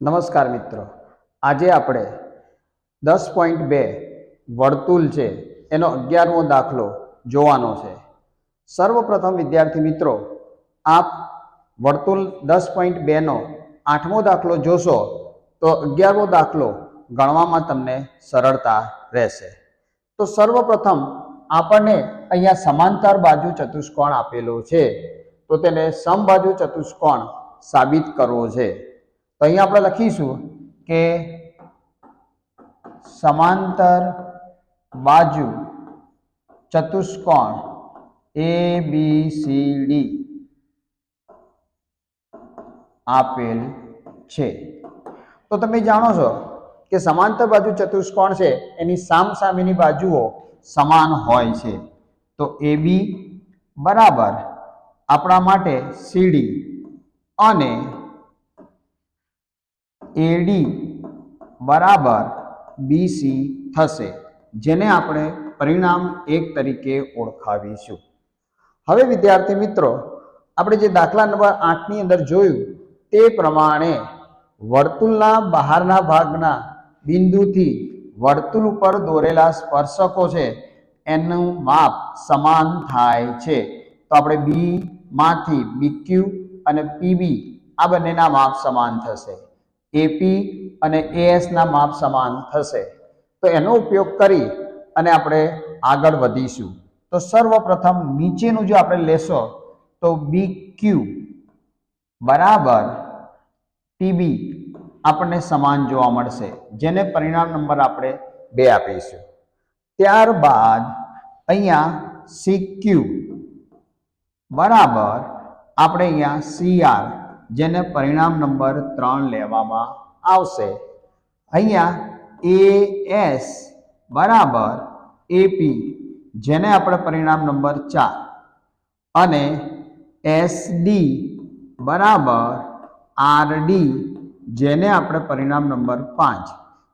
નમસ્કાર મિત્રો. આજે આપણે દસ પોઈન્ટ બે વર્તુળ છે એનો અગિયારમો દાખલો જોવાનો છે. સર્વપ્રથમ વિદ્યાર્થી મિત્રો, આપ વર્તુળ દસ પોઈન્ટ બેનો આઠમો દાખલો જોશો તો અગિયારમો દાખલો ગણવામાં તમને સરળતા રહેશે. તો સર્વપ્રથમ આપણને અહીંયા સમાંતર બાજુ ચતુષ્કોણ આપેલો છે. તો તેને સમબાજુ ચતુષ્કોણ સાબિત કરવો છે. તો અહીંયા આપણે લખીશું કે સમાંતર બાજુ ચતુષ્કોણ એ બી સી ડી આપેલ છે. તો તમે જાણો છો કે સમાંતર બાજુ ચતુષ્કોણ છે, એની સામસામેની બાજુઓ સમાન હોય છે. તો એ બી બરાબર આપણા માટે સીડી અને એડી બરાબર બીસી થશે, જેને આપણે પરિણામ એક તરીકે ઓળખાવીશું. હવે વિદ્યાર્થી મિત્રો, આપણે જે દાખલા નંબર આઠની અંદર જોયું, તે પ્રમાણે વર્તુળના બહારના ભાગના બિંદુથી વર્તુળ ઉપર દોરેલા સ્પર્શકો છે, એનું માપ સમાન થાય છે. તો આપણે બી માંથી બીક્યુ અને પીબી આ બંનેના માપ સમાન થશે. એપી અને એએસના માપ સમાન થશે. તો એનો ઉપયોગ કરી અને આપણે આગળ વધીશું. તો સર્વપ્રથમ નીચેનું જો આપણે લેશો, તો બી ક્યુ બરાબર ટીબી આપણને સમાન જોવા મળશે, જેને પરિણામ નંબર આપણે બે આપીશું. ત્યારબાદ અહીંયા સી ક્યુ બરાબર આપણે અહીંયા સીઆર જેને પરિણામ નંબર ત્રણ લેવામાં આવશે. અહીંયા એ એસ બરાબર એપી જેને આપણે પરિણામ નંબર ચાર અને એસ ડી બરાબર આર ડી જેને આપણે પરિણામ નંબર પાંચ.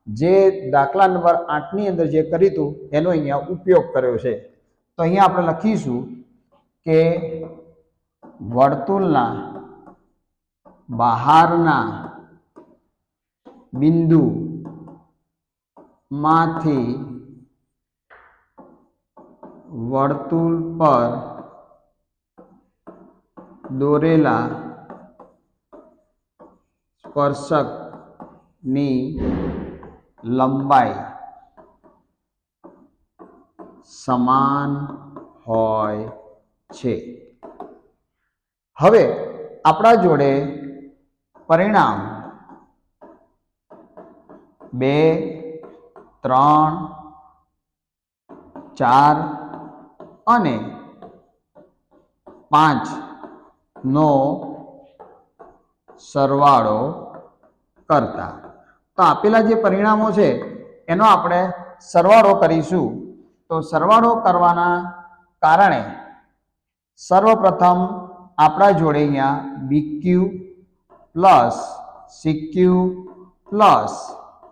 જે દાખલા નંબર આઠની અંદર જે કર્યું હતું, એનો અહીંયા ઉપયોગ કર્યો છે. તો અહીંયા આપણે લખીશું કે વર્તુળના બહારના બિંદુ માંથી વર્તુળ પર દોરેલા સ્પર્શકની લંબાઈ સમાન હોય છે. હવે આપણા જોડે પરિણામ બે, ત્રણ, ચાર અને પાંચનો સરવાળો કરતા. તો આપેલા જે પરિણામો છે, એનો આપણે સરવાળો કરીશું. તો સરવાળો કરવાના કારણે સર્વપ્રથમ આપણા જોડે અહીંયા BQ plus CQ plus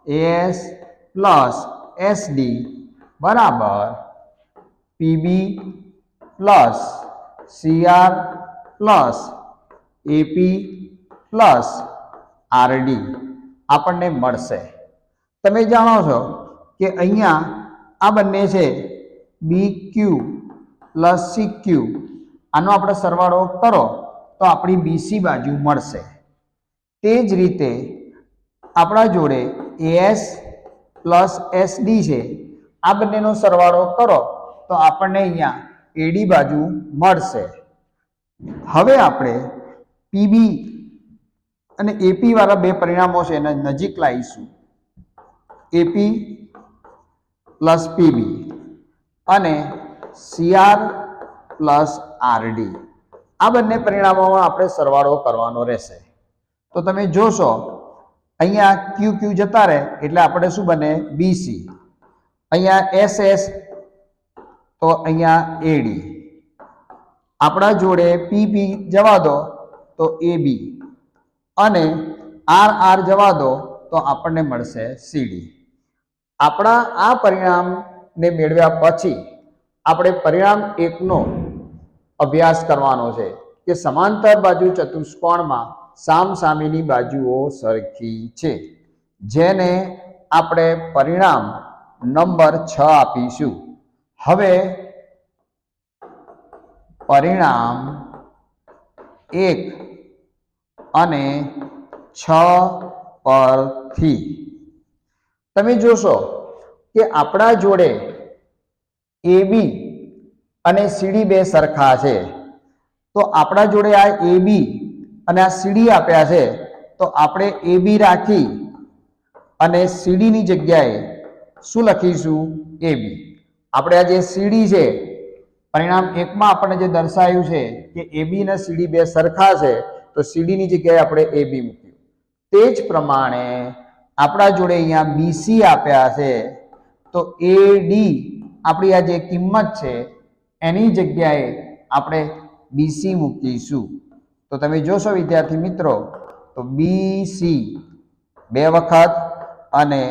S plus SD બરાબર PB plus CR plus AP plus RD આપણને મળશે. તમે જાણો છો કે અહીંયા આ બંને છે B Q plus C Q આનો આપણે સરવાળો કરો તો આપણી બીસી બાજુ મળશે. તે જ રીતે આપણા જોડે એએસ પ્લસ એસડી છે. આ બંનેનો સરવાળો કરો તો આપણને અહીંયા એડી બાજુ મળશે. હવે આપણે પીબી અને એપી વાળા બે પરિણામો છે, એને નજીક લાવીશું. એપી પ્લસ પીબી અને સીઆર પ્લસ આરડી આ બંને પરિણામોમાં આપણે સરવાળો કરવાનો રહેશે. તો તમે જોશો, અહીંયા ક્યુ ક્યુ જતા રહે, એટલે આપણે શું બને? બીસી અહીંયા એસ એસ તો અહીંયા એડી આપણા જોડે પી પી જવા દો, તો એ બી અને આર આર જવા દો, તો આપણને મળશે સીડી આપણા આ પરિણામને મેળવ્યા પછી આપણે પરિણામ એકનો અભ્યાસ કરવાનો છે કે સમાંતર બાજુ ચતુષ્કોણમાં સામસામેની બાજુઓ સરખી છે. જેને આપણે પરિણામ નંબર છ આપીશું. હવે પરિણામ એક અને છ પરથી. તમે જોશો કે આપણા જોડે એ બી અને સીડી બે સરખા છે. તો આપણા જોડે આ એ બી અને આ સીડી આપ્યા છે, તો આપણે એ બી રાખી અને સીડીની જગ્યાએ શું લખીશું? એ બી. આપણે આ જે સીડી છે, પરિણામ એકમાં આપણને જે દર્શાવ્યું છે કે એ બી અને સીડી બે સરખા છે, તો સીડીની જગ્યાએ આપણે એ બી મૂક્યું. તે જ પ્રમાણે આપણા જોડે અહીંયા બીસી આપ્યા છે, તો એ ડી આપણી આ જે કિંમત છે, એની જગ્યાએ આપણે બીસી મૂકીશું. તો તમે જોશો, વિદ્યાર્થી મિત્રો, તો બીસી બે વખત અને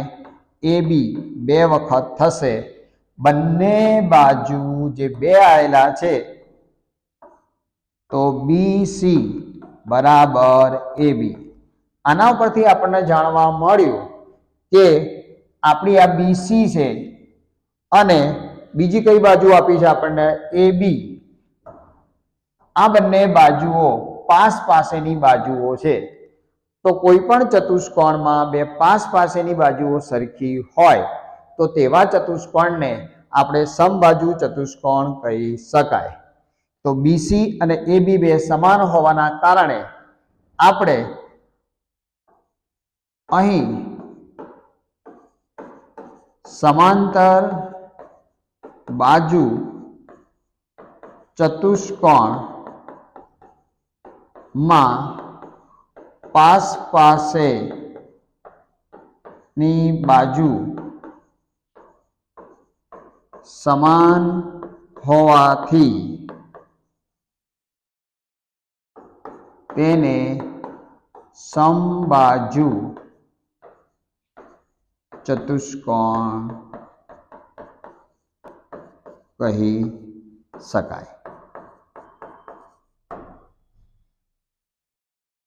એ બી બે વખત થશે. બંને બાજુ જે બે આવેલા છે, તો બી સી બરાબર એ બી આના પરથી આપણને જાણવા મળ્યું કે આપણી આ બીસી છે અને બીજી કઈ બાજુ આપી છે આપણને? એ બી આ બંને બાજુઓ પાસ પાસેની બાજુઓ છે. તો કોઈ પણ ચતુષ્કોણમાં બે પાસ પાસેની બાજુઓ સરખી હોય, તો તેવા ચતુષ્કોણને આપણે સમબાજુ ચતુષ્કોણ કહી શકાય. તો બીસી અને એ બી બે સમાન હોવાના કારણે આપણે અહીં સમાંતર બાજુ ચતુષ્કોણ માં પાસ પાસે ની બાજુ સમાન હોવાથી તેને સમબાજુ ચતુષ્કોણ કહી શકાય.